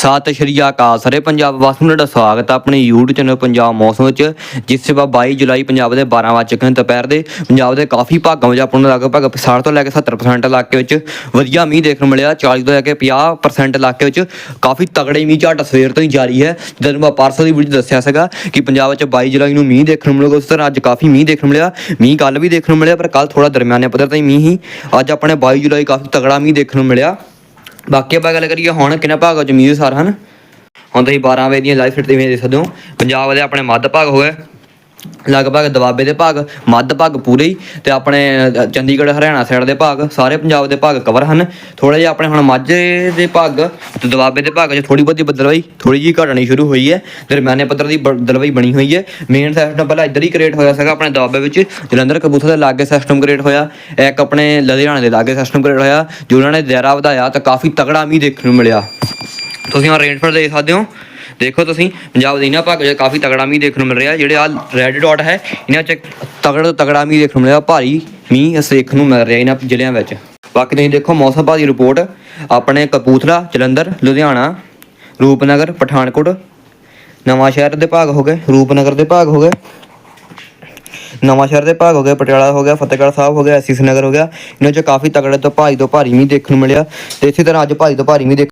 ਸਤਿ ਸ਼੍ਰੀ ਅਕਾਲ ਸਾਰੇ ਪੰਜਾਬ ਵਾਸੀਆਂ ਨੂੰ ਤੁਹਾਡਾ ਸਵਾਗਤ ਹੈ ਆਪਣੇ YouTube ਚੈਨਲ ਪੰਜਾਬ ਮੌਸਮ ਵਿੱਚ, ਜਿਸ ਸੇਵਾ 22 ਜੁਲਾਈ ਪੰਜਾਬ ਦੇ 12 ਵਜੇ ਚੁੱਕੇ ਹਨ ਦੁਪਹਿਰ ਦੇ। ਪੰਜਾਬ ਦੇ ਕਾਫੀ ਭਾਗਾਂ ਵਿੱਚ ਆਪਾਂ ਨੂੰ ਲਗਭਗ 60 ਤੋਂ ਲੈ ਕੇ 70% ਇਲਾਕੇ ਵਿੱਚ ਵਧੀਆ ਮੀਂਹ ਦੇਖਣ ਨੂੰ ਮਿਲਿਆ 40 ਤੋਂ ਲੈ ਕੇ 50% ਇਲਾਕੇ ਵਿੱਚ ਕਾਫੀ ਤਗੜੇ ਮੀਂਹ ਝਾਟ ਸਵੇਰ ਤੋਂ ਹੀ ਜਾਰੀ ਹੈ। ਜਦੋਂ ਮੈਂ ਪਰਸੋਂ ਦੀ ਵੀਡੀਓ ਦੱਸਿਆ ਸੀਗਾ ਕਿ ਪੰਜਾਬ ਵਿੱਚ 22 ਜੁਲਾਈ ਨੂੰ ਮੀਂਹ ਦੇਖਣ ਨੂੰ ਮਿਲੂਗਾ, ਉਸ ਤਰ੍ਹਾਂ ਅੱਜ ਕਾਫੀ ਮੀਂਹ ਦੇਖਣ ਨੂੰ ਮਿਲਿਆ। ਮੀਂਹ ਕੱਲ ਵੀ ਦੇਖਣ ਨੂੰ ਮਿਲਿਆ, ਪਰ ਕੱਲ ਥੋੜਾ ਦਰਮਿਆਨੇ ਪੱਧਰ ਤੇ ਹੀ ਮੀਂਹ ਹੀ। ਅੱਜ ਆਪਣੇ 22 ਜੁਲਾਈ ਕਾਫੀ ਤਗੜਾ ਮੀਂਹ ਦੇਖਣ ਨੂੰ ਮਿਲਿਆ। ਬਾਕੀ ਆਪਾਂ ਗੱਲ ਕਰੀਏ ਹੁਣ ਕਿੰਨਾ ਭਾਗਾਂ ਚ ਮੀਂਹ ਸਾਰ, ਹਨ? ਹੁਣ ਤੁਸੀਂ 12 ਵਜੇ ਦੀਆਂ ਲਾਈਵ ਫਿਟ ਤੇ ਦੇਖ ਸਕਦੇ ਹੋ। ਪੰਜਾਬ ਦੇ ਆਪਣੇ ਮੱਧ ਭਾਗ ਹੋ ਲਗਭਗ ਦਬਾਬੇ ਦੇ ਭਾਗ, ਮੱਧ ਭਾਗ ਪੂਰੇ ਹੀ ਤੇ ਆਪਣੇ ਚੰਡੀਗੜ੍ਹ, ਹਰਿਆਣਾ ਸਾਈਡ ਦੇ ਭਾਗ, ਸਾਰੇ ਪੰਜਾਬ ਦੇ ਭਾਗ ਕਵਰ ਹਨ। ਥੋੜੇ ਜਿਹਾ ਆਪਣੇ ਹੁਣ ਮਾਝੇ ਦੇ ਭਾਗ ਤੇ ਦਬਾਬੇ ਦੇ ਭਾਗ 'ਚ ਥੋੜੀ ਬਹੁਤੀ ਬਦਲਵਾਈ ਥੋੜੀ ਜਿਹੀ ਘਟਣੀ ਸ਼ੁਰੂ ਹੋਈ ਹੈ। ਦਰਮਿਆਨੇ ਪੱਧਰ ਦੀ ਬਦਲਵਾਈ ਬਣੀ ਹੋਈ ਹੈ। ਮੇਨ ਸਿਸਟਮ ਪਹਿਲਾਂ ਇੱਧਰ ਹੀ ਕ੍ਰੀਏਟ ਹੋਇਆ ਸੀਗਾ ਆਪਣੇ ਦਬਾਬੇ ਵਿੱਚ। ਜਲੰਧਰ ਕਬੂਤਰ ਦੇ ਲਾਗੇ ਸਿਸਟਮ ਕ੍ਰੀਏਟ ਹੋਇਆ। ਇੱਕ ਆਪਣੇ ਲੁਧਿਆਣੇ ਦੇ ਲਾਗੇ ਸਿਸਟਮ ਕ੍ਰੀਏਟ ਹੋਇਆ। ਜੋ ਉਹਨਾਂ ਨੇ ਦਾਇਰਾ ਵਧਾਇਆ ਤਾਂ ਕਾਫੀ ਤਗੜਾ ਮੀਂਹ ਦੇਖਣ ਨੂੰ ਮਿਲਿਆ। ਤੁਸੀਂ ਹੁਣ ਰੇਨਫਾਲ ਦੇਖ ਸਕਦੇ ਹੋ। ਦੇਖੋ ਤੁਸੀਂ, ਪੰਜਾਬ ਦੇ ਇਹਨਾਂ ਭਾਗਾਂ 'ਚ ਕਾਫੀ ਤਗੜਾ ਮੀਂਹ ਦੇਖਣ ਨੂੰ ਮਿਲ ਰਿਹਾ, ਜਿਹੜੇ ਆ ਰੈੱਡ ਡਾਟ ਹੈ, ਇਹਨਾਂ 'ਚ ਤਗੜਾ ਤਗੜਾ ਮੀਂਹ ਦੇਖਣ ਨੂੰ ਮਿਲਿਆ, ਭਾਰੀ ਮੀਂਹ ਅਸੀਂ ਦੇਖਣ ਨੂੰ ਮਿਲ ਰਿਹਾ ਇਹਨਾਂ ਜ਼ਿਲ੍ਹਿਆਂ ਵਿੱਚ। ਬਾਕੀ ਤੁਸੀਂ ਦੇਖੋ, ਮੌਸਮ ਵਿਭਾਗ ਦੀ ਰਿਪੋਰਟ ਆਪਣੇ ਕਪੂਥਲਾ ਜਲੰਧਰ, ਲੁਧਿਆਣਾ, ਰੂਪਨਗਰ, ਪਠਾਨਕੋਟ, ਨਵਾਂ ਸ਼ਹਿਰ ਦੇ ਭਾਗ ਹੋ ਗਏ, ਰੂਪਨਗਰ ਦੇ ਭਾਗ ਹੋ ਗਏ, ਨਵਾਂ ਸ਼ਹਿਰ ਦੇ ਭਾਗ ਹੋ ਗਏ, ਪਟਿਆਲਾ ਹੋ ਗਿਆ, ਫਤਿਹਗੜ੍ਹ ਸਾਹਿਬ ਹੋ ਗਿਆ ਐਸੀਸ ਨਗਰ ਹੋ ਗਿਆ, ਇਹਨਾਂ 'ਚ ਕਾਫੀ ਤਗੜੇ ਤੋਂ ਭਾਰੀ ਤੋਂ ਭਾਰੀ ਮੀਂਹ ਦੇਖਣ ਨੂੰ ਮਿਲਿਆ, ਤੇ ਇਸੇ ਤਰ੍ਹਾਂ ਅੱਜ ਭਾਰੀ ਤੋਂ ਭਾਰੀ ਮੀਂਹ ਦੇਖ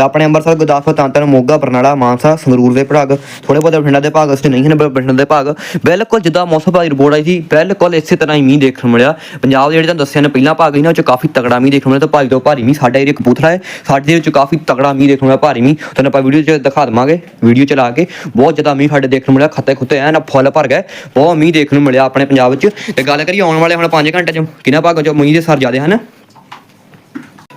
ਤੇ ਆਪਣੇ ਅੰਮ੍ਰਿਤਸਰ, ਗੁਰਦਾਸਪੁਰ ਤਾਂਤਨ ਮੋਗਾ, ਬਰਨਾਲਾ, ਮਾਨਸਾ, ਸੰਗਰੂਰ ਦੇ ਭਾਗ ਥੋੜੇ ਬਹੁਤੇ ਬਠਿੰਡਾ ਦੇ ਭਾਗ, ਅਸੀਂ ਨਹੀਂ ਹਨ ਬਠਿੰਡਾ ਦੇ ਭਾਗ। ਬਿਲਕੁਲ ਜਿੱਦਾਂ ਮੌਸਮ ਭਾਈ ਰਿਪੋਰਟ ਆਈ ਸੀ, ਬਿਲਕੁਲ ਇਸੇ ਤਰ੍ਹਾਂ ਹੀ ਮੀਂਹ ਦੇਖਣ ਨੂੰ ਮਿਲਿਆ। ਪੰਜਾਬ ਦੇ ਜਿਹੜੇ ਤੁਹਾਨੂੰ ਦੱਸਿਆ ਨੇ, ਪਹਿਲਾਂ ਭਾਗ ਸੀ ਇਹਨਾਂ 'ਚ ਕਾਫੀ ਤਗੜਾ ਮੀਂਹ ਦੇਖਣ ਨੂੰ ਮਿਲਿਆ, ਤਾਂ ਭਾਰੀ ਤੋਂ ਭਾਰੀ ਮੀਂਹ ਸਾਡਾ ਏਰੀਆ ਕਪੂਥਲਾ ਹੈ। ਸਾਡੇ ਦੇ ਵਿੱਚ ਕਾਫੀ ਤਗੜਾ ਮੀਂਹ ਦੇਖਣ ਨੂੰ ਮਿਲਿਆ, ਭਾਰੀ ਮੀਂਹ। ਤੁਹਾਨੂੰ ਆਪਾਂ ਵੀਡੀਓ 'ਚ ਦਿਖਾ ਦਵਾਂਗੇ ਵੀਡੀਓ ਚਲਾ ਕੇ। ਬਹੁਤ ਜ਼ਿਆਦਾ ਮੀਂਹ ਸਾਡੇ ਦੇਖਣ ਨੂੰ ਮਿਲਿਆ, ਖੱਤੇ ਖੁੱਤੇ ਐਨ ਫੁੱਲ ਭਰ ਗਏ। ਬਹੁਤ ਮੀਂਹ ਦੇਖਣ ਨੂੰ ਮਿਲਿਆ ਆਪਣੇ ਪੰਜਾਬ ਵਿੱਚ। ਤੇ ਗੱਲ ਕਰੀਏ ਆਉਣ ਵਾਲੇ ਹੁਣ 5 ਘੰਟੇ 'ਚ, ਕਿੰਨਾ ਭਾਗਾਂ 'ਚ ਮੀਂਹ ਦੇ ਸਰ ਜ਼ਿਆਦੇ ਹਨ।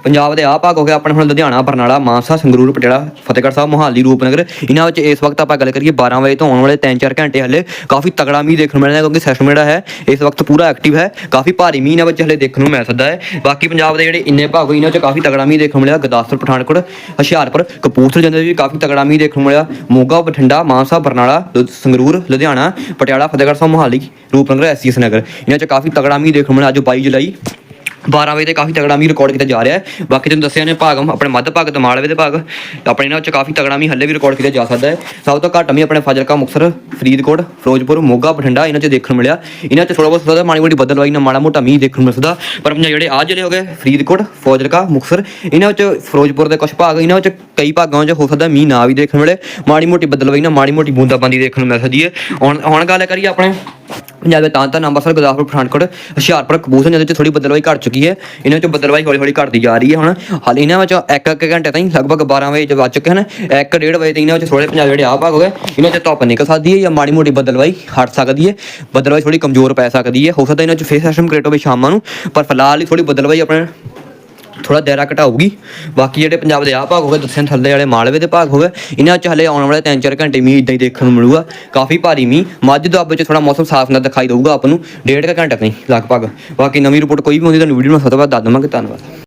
ਪੰਜਾਬ ਦੇ ਆ ਭਾਗ ਹੋ ਗਿਆ, ਆਪਣੇ ਹੁਣ ਲੁਧਿਆਣਾ, ਬਰਨਾਲਾ, ਮਾਨਸਾ, ਸੰਗਰੂਰ, ਪਟਿਆਲਾ, ਫਤਿਹਗੜ੍ਹ ਸਾਹਿਬ, ਮੋਹਾਲੀ, ਰੂਪਨਗਰ, ਇਹਨਾਂ ਵਿੱਚ ਇਸ ਵਕਤ ਆਪਾਂ ਗੱਲ ਕਰੀਏ 12 ਵਜੇ ਤੋਂ ਆਉਣ ਵਾਲੇ 3-4 ਘੰਟੇ ਹਲੇ ਕਾਫੀ ਤਗੜਾ ਮੀਂਹ ਦੇਖਣ ਨੂੰ ਮਿਲਣਾ ਕਿਉਂਕਿ ਸੈਸ਼ਨ ਜਿਹੜਾ ਹੈ, ਇਸ ਵਕਤ ਪੂਰਾ ਐਕਟਿਵ ਹੈ, ਕਾਫੀ ਭਾਰੀ ਮੀਂਹ ਇਹਨਾਂ ਵਿੱਚ ਹਲੇ ਦੇਖਣ ਨੂੰ ਮਿਲ ਸਕਦਾ ਹੈ। ਬਾਕੀ ਪੰਜਾਬ ਦੇ ਜਿਹੜੇ ਇੰਨੇ ਭਾਗ ਹੋਏ, ਇਹਨਾਂ ਵਿੱਚ ਕਾਫੀ ਤਗੜਾ ਮੀਂਹ ਦੇਖਣ ਨੂੰ ਮਿਲਿਆ, ਗੁਰਦਾਸਪੁਰ, ਪਠਾਨਕੋਟ, ਹੁਸ਼ਿਆਰਪੁਰ, ਕਪੂਰਥਲੇ ਜਾਂਦੇ ਵੀ ਕਾਫੀ ਤਗੜਾ ਮੀਂਹ ਦੇਖਣ ਨੂੰ ਮਿਲਿਆ, ਮੋਗਾ, ਬਠਿੰਡਾ, ਮਾਨਸਾ, ਬਰਨਾਲਾ ਸੰਗਰੂਰ, ਲੁਧਿਆਣਾ, ਪਟਿਆਲਾ, ਫਤਿਹਗੜ੍ਹ ਸਾਹਿਬ, ਮੋਹਾਲੀ, ਰੂਪਨਗਰ ਐਸਐਸ ਨਗਰ, ਇਹਨਾਂ 'ਚ ਕਾਫੀ ਤਗੜਾ ਮੀਂਹ ਦੇਖਣ ਨੂੰ ਮਿਲਿਆ ਅੱਜ 22 ਜੁਲਾਈ। 12 ਵਜੇ ਤੇ ਕਾਫੀ ਤਗੜਾ ਮੀਂਹ ਰਿਕਾਰਡ ਕੀਤਾ ਜਾ ਰਿਹਾ ਹੈ। ਬਾਕੀ ਤੁਹਾਨੂੰ ਦੱਸਿਆ ਨੇ ਭਾਗ, ਆਪਣੇ ਮੱਧ ਭਾਗ ਤੇ ਮਾਲਵੇ ਦੇ ਭਾਗ। ਆਪਣੇ ਇਹਨਾਂ ਵਿੱਚ ਕਾਫੀ ਤਗੜਾ ਮੀਂਹ ਹੱਲੇ ਵੀ ਰਿਕਾਰਡ ਕੀਤਾ ਜਾ ਸਕਦਾ ਹੈ। ਸਭ ਤੋਂ ਘੱਟ ਮੀਂਹ ਆਪਣੇ ਫਾਜ਼ਿਲਕਾ, ਮੁਕਤਸਰ, ਫਰੀਦਕੋਟ, ਫਿਰੋਜ਼ਪੁਰ, ਮੋਗਾ, ਬਠਿੰਡਾ ਇਹਨਾਂ 'ਚ ਦੇਖਣ ਮਿਲਿਆ। ਇਹਨਾਂ 'ਚ ਥੋੜਾ ਬਹੁਤ ਸਕਦਾ ਮਾੜੀ ਮੋਟੀ ਬੱਦਲਵਾਈ ਨਾਲ ਮਾੜਾ ਮੋਟਾ ਮੀਂਹ ਦੇਖਣ ਨੂੰ ਮਿਲ ਸਕਦਾ। ਪਰ ਪੰਜਾਬ ਜਿਹੜੇ ਆ ਜਿਹੜੇ ਹੋ ਗਏ, ਫਰੀਦਕੋਟ, ਫਾਜ਼ਿਲਕਾ, ਮੁਕਤਸਰ, ਇਹਨਾਂ ਵਿੱਚ ਫਿਰੋਜ਼ਪੁਰ ਦੇ ਕੁਝ ਭਾਗ, ਇਹਨਾਂ ਵਿੱਚ ਕਈ ਭਾਗਾਂ 'ਚ ਹੋ ਸਕਦਾ ਮੀਂਹ ਨਾ ਵੀ ਦੇਖਣ ਮਿਲੇ। ਮਾੜੀ ਮੋਟੀ ਬੱਦਲਵਾਈ ਨਾਲ ਮਾੜੀ ਮੋਟੀ ਬੂੰਦਾਬਾਂਦੀ ਦੇਖਣ ਨੂੰ ਮਿਲ ਸਕਦੀ ਹੈ। ਹੁਣ ਹੁਣ ਗੱਲ ਕਰੀਏ ਆਪਣੇ ਪੰਜਾਬ ਦੇ ਤਾਂ ਤਾਂ ਅੰਮ੍ਰਿਤਸਰ ਗੁਰਦਾਸਪੁਰ, ਪਠਾਨਕੋਟ, ਹੁਸ਼ਿਆਰਪੁਰ, ਕਪੂਰਥਲਾ ਜਿਹਦੇ ਵਿੱਚ ਥੋੜੀ ਬੱਦਲਵਾਈ ਘਟ ਚੁੱਕੀ ਹੈ। ਇਹਨਾਂ ਵਿੱਚ ਬੱਦਲਵਾਈ ਹੌਲੀ ਹੌਲੀ ਘਟਦੀ ਜਾ ਰਹੀ ਹੈ ਹੁਣ। ਹਾਲ ਇਹਨਾਂ ਵਿੱਚ ਇੱਕ ਇੱਕ ਘੰਟੇ ਤਾਈਂ ਲਗਭਗ 12 ਵਜੇ ਚ ਵੱਜ ਚੁੱਕੇ ਹਨ। ਇੱਕ ਡੇਢ ਵਜੇ ਤੇ ਇਹਨਾਂ ਵਿੱਚ ਥੋੜੇ ਪੰਜਾਬ ਜਿਹੜੇ ਆ ਭਾਗ ਹੋ ਗਏ। ਇਹਨਾਂ 'ਚ ਧੁੱਪ ਨਿਕਲ ਸਕਦੀ ਹੈ ਜਾਂ ਮਾੜੀ ਮੋਟੀ ਬੱਦਲਵਾਈ ਹਟ ਸਕਦੀ ਹੈ। ਬੱਦਲਵਾਈ ਥੋੜੀ ਕਮਜ਼ੋਰ ਪੈ ਸਕਦੀ ਹੈ। ਹੋ ਸਕਦਾ ਇਹਨਾਂ 'ਚ ਫੇਸ ਸਿਸਟਮ ਕ੍ਰੀਏਟ ਹੋਵੇ ਸ਼ਾਮਾਂ ਨੂੰ। ਪਰ ਫਿਲਹਾਲ ਹੀ ਥੋੜੀ ਬੱਦਲਵਾਈ ਆਪਣੇ ਥੋੜਾ ਦਾਇਰਾ ਘਟਾਊਗੀ। ਬਾਕੀ ਜਿਹੜੇ ਪੰਜਾਬ ਦੇ ਆ ਭਾਗ ਹੋਵੇ, ਦੱਸਿਆ ਥੱਲੇ ਵਾਲੇ ਮਾਲਵੇ ਦੇ ਭਾਗ ਹੋਵੇ, ਇਹਨਾਂ 'ਚ ਹਲੇ ਆਉਣ ਵਾਲੇ 3-4 ਘੰਟੇ ਮੀਂਹ ਇਦਾਂ ਹੀ ਦੇਖਣ ਨੂੰ ਮਿਲੂਗਾ। ਕਾਫੀ ਭਾਰੀ ਮੀਂਹ, ਮੱਝ ਦੁਆਬੇ 'ਚ ਥੋੜਾ ਮੌਸਮ ਸਾਫ਼ ਨਾ ਦਿਖਾਈ ਦੇਊਗਾ ਆਪ ਨੂੰ। ਡੇਢ ਕੁ ਘੰਟੇ ਤਾਈਂ ਲਗਭਗ। ਬਾਕੀ ਨਵੀਂ ਰਿਪੋਰਟ ਕੋਈ ਵੀ ਹੁੰਦੀ ਤੁਹਾਨੂੰ ਵੀਡੀਓ ਨੂੰ ਸਭ ਤੋਂ ਬਾਅਦ ਦੱਸ ਦਵਾਂਗੇ। ਧੰਨਵਾਦ।